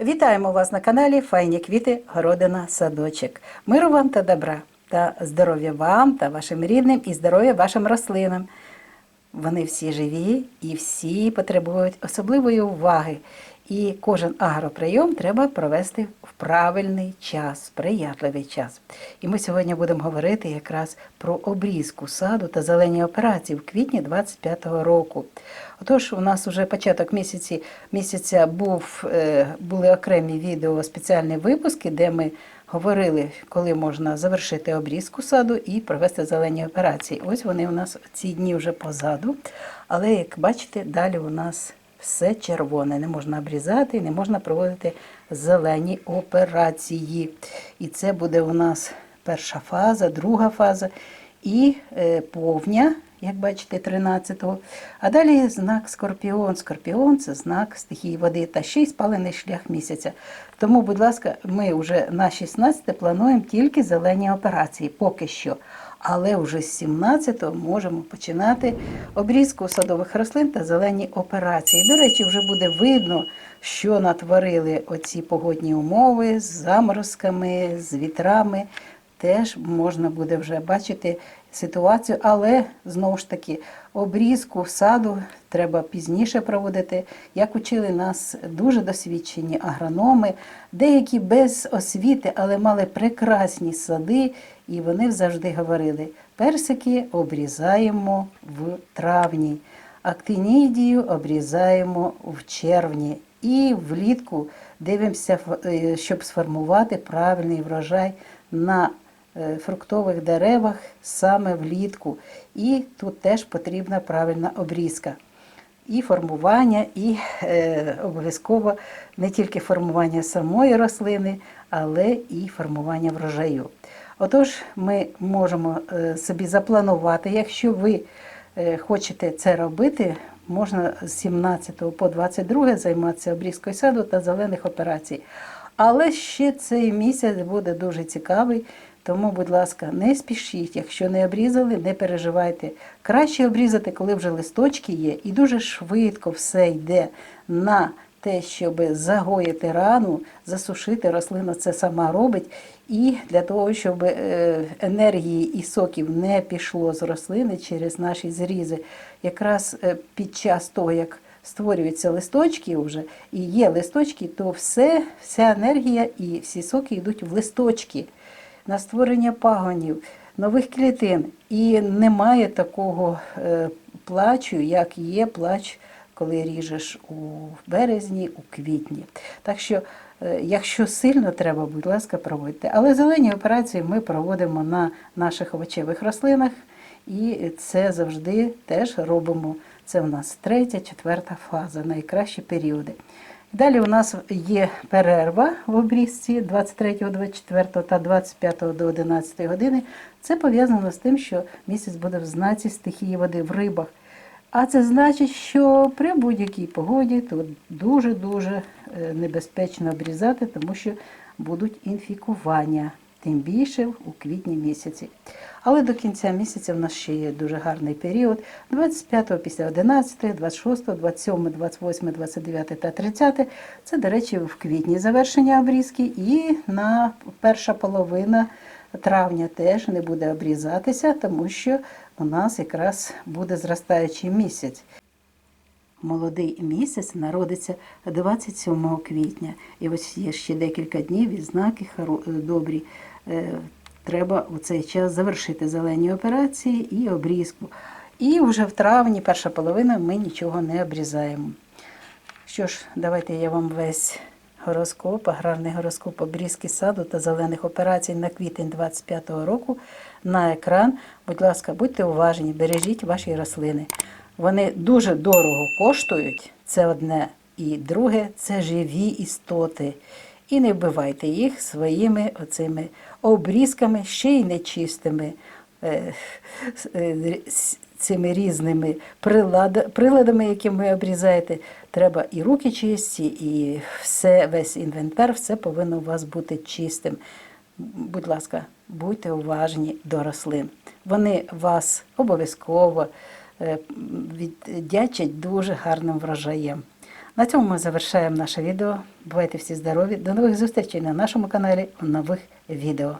Вітаємо вас на каналі Файні квіти, городина, садочок. Миру вам та добра, та здоров'я вам та вашим рідним і здоров'я вашим рослинам. Вони всі живі і всі потребують особливої уваги. І кожен агроприйом треба провести в правильний час, сприятливий час. І ми сьогодні будемо говорити якраз про обрізку саду та зелені операції в квітні 25-го року. Отож, у нас вже початок місяці, місяця був, е, були окремі відео, спеціальні випуски, де ми говорили, коли можна завершити обрізку саду і провести зелені операції. Ось вони у нас ці дні вже позаду. Але як бачите, далі у нас все червоне. Не можна обрізати, не можна проводити зелені операції. І це буде у нас перша фаза, друга фаза і е, повня, як бачите, 13-го. А далі знак Скорпіон. Скорпіон це знак стихії води та ще й спалений шлях місяця. Тому, будь ласка, ми вже на 16 плануємо тільки зелені операції поки що. Але вже з 17-го можемо починати обрізку садових рослин та зелені операції. До речі, вже буде видно, що натворили оці погодні умови з заморозками, з вітрами. Теж можна буде вже бачити ситуацію, але знову ж таки обрізку саду треба пізніше проводити. Як учили нас дуже досвідчені агрономи, деякі без освіти, але мали прекрасні сади, і вони завжди говорили: персики обрізаємо в травні, актинідію обрізаємо в червні. І влітку дивимося, е, щоб сформувати правильний врожай на фруктових деревах саме влітку. І тут теж потрібна правильна обрізка. І формування, і е, обов'язково не тільки формування самої рослини, але і формування врожаю. Отож, ми можемо е, собі запланувати, якщо ви е, хочете це робити, можна з 17 по 22 займатися обрізкою саду та зелених операцій. Але ще цей місяць буде дуже цікавий, тому, будь ласка, не спішіть. Якщо не обрізали, не переживайте. Краще обрізати, коли вже листочки є, і дуже швидко все йде на те, щоб загоїти рану, засушити рослина це сама робить. І для того, щоб е, енергії і соків не пішло з рослини через наші зрізи, якраз е, під час того, як створюються листочки вже і є листочки, то все, вся енергія і всі соки йдуть в листочки на створення пагонів, нових клітин. І немає такого е, плачу, як є плач, коли ріжеш у березні, у квітні. Так що, е, якщо сильно треба, будь ласка, проводьте. Але зелені операції ми проводимо на наших овочевих рослинах, і це завжди теж робимо. Це у нас третя, четверта фаза, найкращі періоди. Далі у нас є перерва в обрізці 23, 24 та 25 до 11 години. Це пов'язано з тим, що місяць буде в знаці стихії води в рибах. А це значить, що при будь-якій погоді тут дуже-дуже е, небезпечно обрізати, тому що будуть інфікування, тим більше у квітні місяці. Але до кінця місяця в нас ще є дуже гарний період. 25 після 11, 26, 27, 28, 29 та 30. Це, до речі, в квітні завершення обрізки. І на перша половина травня теж не буде обрізатися, тому що у нас якраз буде зростаючий місяць. Молодий місяць народиться 27 квітня. І ось є ще декілька днів і знаки хоро- добрі. Е, Треба у цей час завершити зелені операції і обрізку. І вже в травні, перша половина, ми нічого не обрізаємо. Що ж, давайте я вам весь гороскоп, аграрний гороскоп обрізки саду та зелених операцій на квітень 25-го року на екран. Будь ласка, будьте уважні, бережіть ваші рослини. Вони дуже дорого коштують, це одне. І друге це живі істоти. І не вбивайте їх своїми оцими обрізками, ще й нечистими е, е, цими різними приладами, якими ви обрізаєте. Треба і руки чисті, і все, весь інвентар, все повинно у вас бути чистим. Будь ласка, будьте уважні до рослин. Вони вас обов'язково е, віддячать дуже гарним врожаєм. На цьому ми завершаємо наше відео. Бувайте всі здорові. До нових зустрічей на нашому каналі у нових відео.